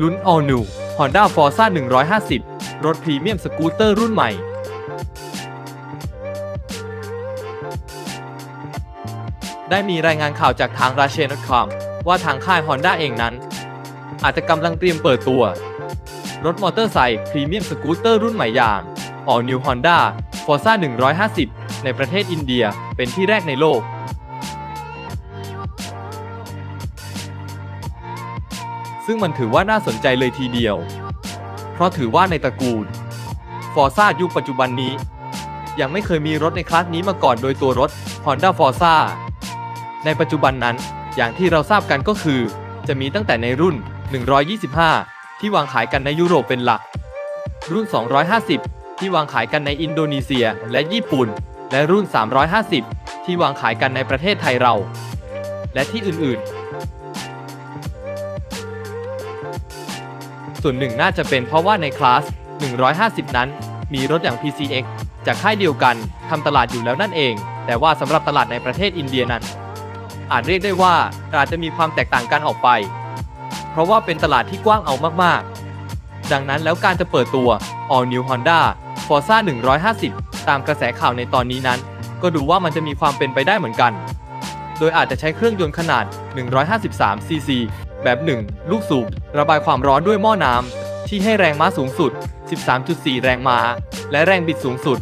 ลุ้น All New Honda Forza 150 รถพรีเมียมสกูตเตอร์รุ่นใหม่ ได้มีรายงานข่าวจากทางราเชน c o m ว่าทางค่าย Honda เองนั้น อาจจะกำลังเตรียมเปิดตัว รถมอเตอร์ไซค์พรีเมียมสกูตเตอร์รุ่นใหม่อย่าง All New Honda Forza 150 ในประเทศอินเดียเป็นที่แรกในโลก ซึ่งมันถือว่าน่าสนใจเลยทีเดียว เพราะถือว่าในตระกูล Forza ยุคปัจจุบันนี้ ยังไม่เคยมีรถในคลาสนี้มาก่อนโดยตัวรถ Honda Forza ในปัจจุบันนั้นอย่างที่เราทราบกันก็คือ จะมีตั้งแต่ในรุ่น 125 ที่วางขายกันในยุโรปเป็นหลัก รุ่น 250 ที่วางขายกันในอินโดนีเซียและญี่ปุ่น และรุ่น 350 ที่วางขายกันในประเทศไทยเรา และที่อื่นๆ ส่วนหนึ่งน่าจะเป็นเพราะว่าในคลาส 150 นั้น มีรถอย่าง PCX จากค่ายเดียวกันทำตลาดอยู่แล้วนั่นเอง แต่ว่าสำหรับตลาดในประเทศอินเดียนั้น อาจเรียกได้ว่าอาจจะมีความแตกต่างกันออกไป เพราะว่าเป็นตลาดที่กว้างเอามากๆ ดังนั้นแล้วการจะเปิดตัว All New Honda Forza 150 ตามกระแสข่าวในตอนนี้นั้น ก็ดูว่ามันจะมีความเป็นไปได้เหมือนกัน โดยอาจจะใช้เครื่องยนต์ขนาด 153ซีซี แบบ 1 ลูกสูบ ระบายความร้อนด้วยหม้อน้ำ ที่ให้แรงม้าสูงสุด 13.4 แรงม้า และแรงบิดสูงสุด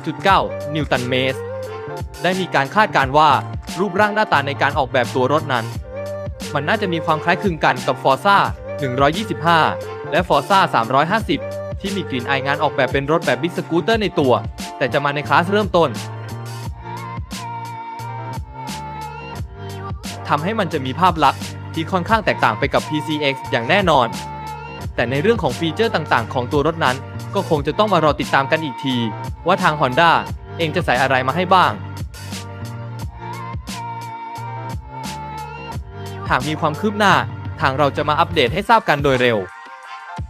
13.9 นิวตันเมตร ได้มีการคาดการว่ารูปร่างหน้าตาในการออกแบบตัวรถนั้น มันน่าจะมีความคล้ายคลึงกันกับ Forza 125 และ Forza 350 ที่มีกลิ่นอายงานออกแบบเป็นรถแบบบิ๊กสกูตเตอร์ในตัว แต่จะมาในคลาสเริ่มต้นทำให้มันจะมีภาพลักษณ์ ที่ค่อนข้างแตกต่างไปกับ PCX อย่างแน่นอน แต่ในเรื่องของฟีเจอร์ต่างๆ ของตัวรถนั้น ก็คงจะต้องมารอติดตามกันอีกที ว่าทาง Honda เองจะใส่อะไรมาให้บ้าง หากมีความคืบหน้า ทางเราจะมาอัปเดตให้ทราบกันโดยเร็ว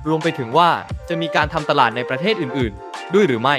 รวมไปถึงว่าจะมีการทำตลาดในประเทศอื่นๆ ด้วยหรือไม่